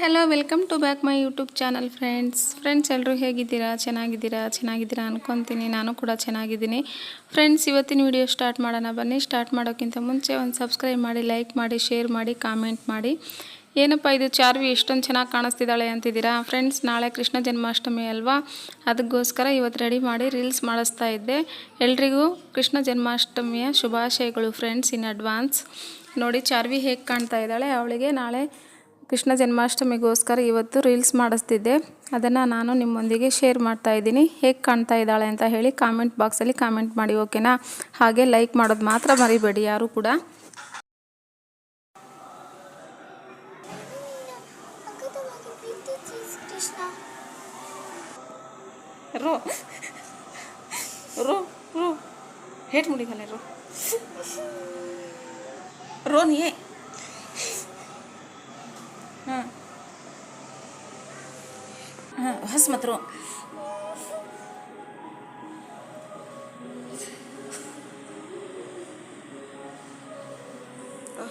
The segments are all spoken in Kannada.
Hello, welcome to back my YouTube channel friends. Friends ಎಲ್ಲರೂ ಹೇಗಿದ್ದೀರಾ? ಚೆನ್ನಾಗಿದ್ದೀರಾ? ಚೆನ್ನಾಗಿದ್ದೀರಾ ಅನ್ಕೊತೀನಿ. ನಾನು ಕೂಡ ಚೆನ್ನಾಗಿದ್ದೀನಿ. ಫ್ರೆಂಡ್ಸ್, ಇವತ್ತಿನ ವಿಡಿಯೋ ಸ್ಟಾರ್ಟ್ ಮಾಡೋಣ. ಬನ್ನಿ. ಸ್ಟಾರ್ಟ್ ಮಾಡೋಕ್ಕಿಂತ ಮುಂಚೆ ಒಂದು ಸಬ್ಸ್ಕ್ರೈಬ್ ಮಾಡಿ, ಲೈಕ್ ಮಾಡಿ, ಶೇರ್ ಮಾಡಿ, ಕಾಮೆಂಟ್ ಮಾಡಿ. ಏನಪ್ಪ ಇದು? ಚಾರ್ವಿ ಎಷ್ಟೊಂದು ಚೆನ್ನಾಗಿ ಕಾಣಿಸ್ತಿದ್ದಾಳೆ ಅಂತಿದ್ದೀರಾ? ಫ್ರೆಂಡ್ಸ್, ನಾಳೆ ಕೃಷ್ಣ ಜನ್ಮಾಷ್ಟಮಿ ಅಲ್ವಾ? ಅದಕ್ಕೋಸ್ಕರ ಇವತ್ತು ರೆಡಿ ಮಾಡಿ ರೀಲ್ಸ್ ಮಾಡಿಸ್ತಾ ಇದ್ದೆ. ಎಲ್ರಿಗೂ ಕೃಷ್ಣ ಜನ್ಮಾಷ್ಟಮಿಯ ಶುಭಾಶಯಗಳು ಫ್ರೆಂಡ್ಸ್, ಇನ್ ಅಡ್ವಾನ್ಸ್. ನೋಡಿ, ಚಾರ್ವಿ ಹೇಗೆ ಕಾಣ್ತಾ ಇದ್ದಾಳೆ? ಅವಳಿಗೆ ನಾಳೆ ಕೃಷ್ಣ ಜನ್ಮಾಷ್ಟಮಿಗೋಸ್ಕರ ಇವತ್ತು ರೀಲ್ಸ್ ಮಾಡಿಸ್ತಿದ್ದೆ. ಅದನ್ನು ನಾನು ನಿಮ್ಮೊಂದಿಗೆ ಶೇರ್ ಮಾಡ್ತಾ ಇದ್ದೀನಿ. ಹೇಗೆ ಕಾಣ್ತಾ ಇದ್ದಾಳೆ ಅಂತ ಹೇಳಿ ಕಾಮೆಂಟ್ ಬಾಕ್ಸಲ್ಲಿ ಕಾಮೆಂಟ್ ಮಾಡಿ, ಓಕೆನಾ? ಹಾಗೆ ಲೈಕ್ ಮಾಡೋದು ಮಾತ್ರ ಮರಿಬೇಡಿ, ಯಾರು ಕೂಡ. ರೋ ರೋ ರೋ. ಹೇಟ್ ಮುಡಿಗಲ್ಲ ರೋ. ರೋ ನೀ no, vas a matar.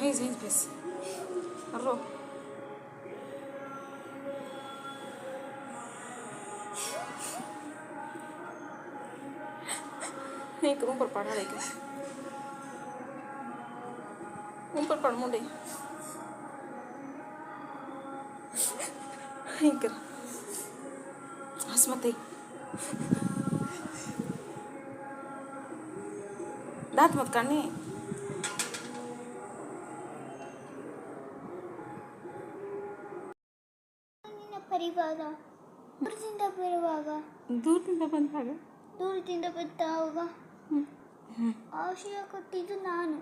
Ay, sí, pues. Arro. Ay, que de que. Un porpar, mundo. Ay, que. basmati ದಾತ್ ಮತ್ ಕಣ್ಣಿ. ಪರಿವಾಗ ದೂರದಿಂದ ಬರುವಾಗ ದೂರದಿಂದ ಬಂದಾಗ? ದೂರದಿಂದ ಬಂದಾಗ ಆಶಯ ಕೊಟ್ಟಿದ್ದು ನಾನು.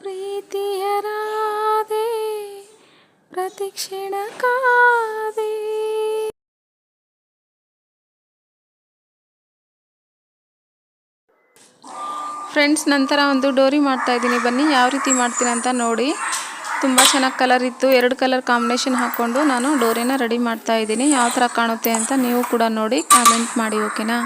ಪ್ರೀತಿಯ ರಾಧೆ ಪ್ರತಿಕ್ಷಣ ಕಾ ಫ್ರೆಂಡ್ಸ್ ನಂತರ ಒಂದು ಡೋರಿ ಮಾಡ್ತಾ ಇದ್ದೀನಿ. ಬನ್ನಿ, ಯಾವ ರೀತಿ ಮಾಡ್ತೀನಿ ಅಂತ ನೋಡಿ. ತುಂಬ ಚೆನ್ನಾಗಿ ಕಲರ್ ಇತ್ತು. ಎರಡು ಕಲರ್ ಕಾಂಬಿನೇಷನ್ ಹಾಕ್ಕೊಂಡು ನಾನು ಡೋರಿನ ರೆಡಿ ಮಾಡ್ತಾ ಇದ್ದೀನಿ. ಯಾವ ಥರ ಕಾಣುತ್ತೆ ಅಂತ ನೀವು ಕೂಡ ನೋಡಿ ಕಾಮೆಂಟ್ ಮಾಡಿ ಓಕೆನಾ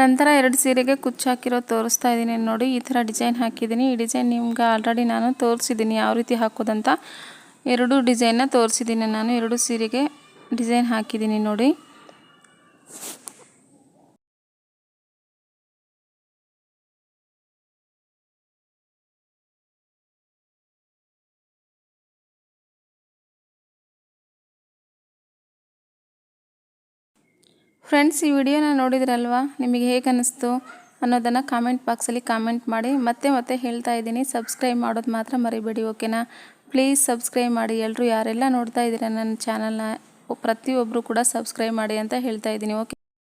ನಂತರ ಎರಡು ಸೀರೆಗೆ ಕುಚ್ಚು ಹಾಕಿರೋ ತೋರಿಸ್ತಾ ಇದ್ದೀನಿ. ನೋಡಿ, ಈ ಥರ ಡಿಸೈನ್ ಹಾಕಿದ್ದೀನಿ. ಈ ಡಿಸೈನ್ ನಿಮ್ಗೆ ಆಲ್ರೆಡಿ ನಾನು ತೋರಿಸಿದ್ದೀನಿ. ಯಾವ ರೀತಿ ಹಾಕೋದಂತ ಎರಡು ಡಿಸೈನ್ನ ತೋರಿಸಿದ್ದೀನಿ. ನಾನು ಎರಡು ಸೀರೆಗೆ ಡಿಸೈನ್ ಹಾಕಿದ್ದೀನಿ ನೋಡಿ. ಫ್ರೆಂಡ್ಸ್ ಈ ವಿಡಿಯೋನ ನೋಡಿದ್ರಲ್ವಾ? ನಿಮಗೆ ಹೇಗೆ ಅನ್ನಿಸ್ತು ಅನ್ನೋದನ್ನು ಕಾಮೆಂಟ್ ಬಾಕ್ಸಲ್ಲಿ ಕಾಮೆಂಟ್ ಮಾಡಿ. ಮತ್ತೆ ಮತ್ತೆ ಹೇಳ್ತಾ ಇದ್ದೀನಿ. ಸಬ್ಸ್ಕ್ರೈಬ್ ಮಾಡೋದು ಮಾತ್ರ ಮರಿಬೇಡಿ ಓಕೆನಾ ಪ್ಲೀಸ್ ಸಬ್ಸ್ಕ್ರೈಬ್ ಮಾಡಿ. ಎಲ್ಲರೂ ಯಾರೆಲ್ಲ ನೋಡ್ತಾ ಇದ್ದೀರಾ ನನ್ನ ಚಾನಲ್ನ ಪ್ರತಿಯೊಬ್ಬರು ಕೂಡ ಸಬ್ಸ್ಕ್ರೈಬ್ ಮಾಡಿ ಅಂತ ಹೇಳ್ತಾ ಇದ್ದೀನಿ ಓಕೆ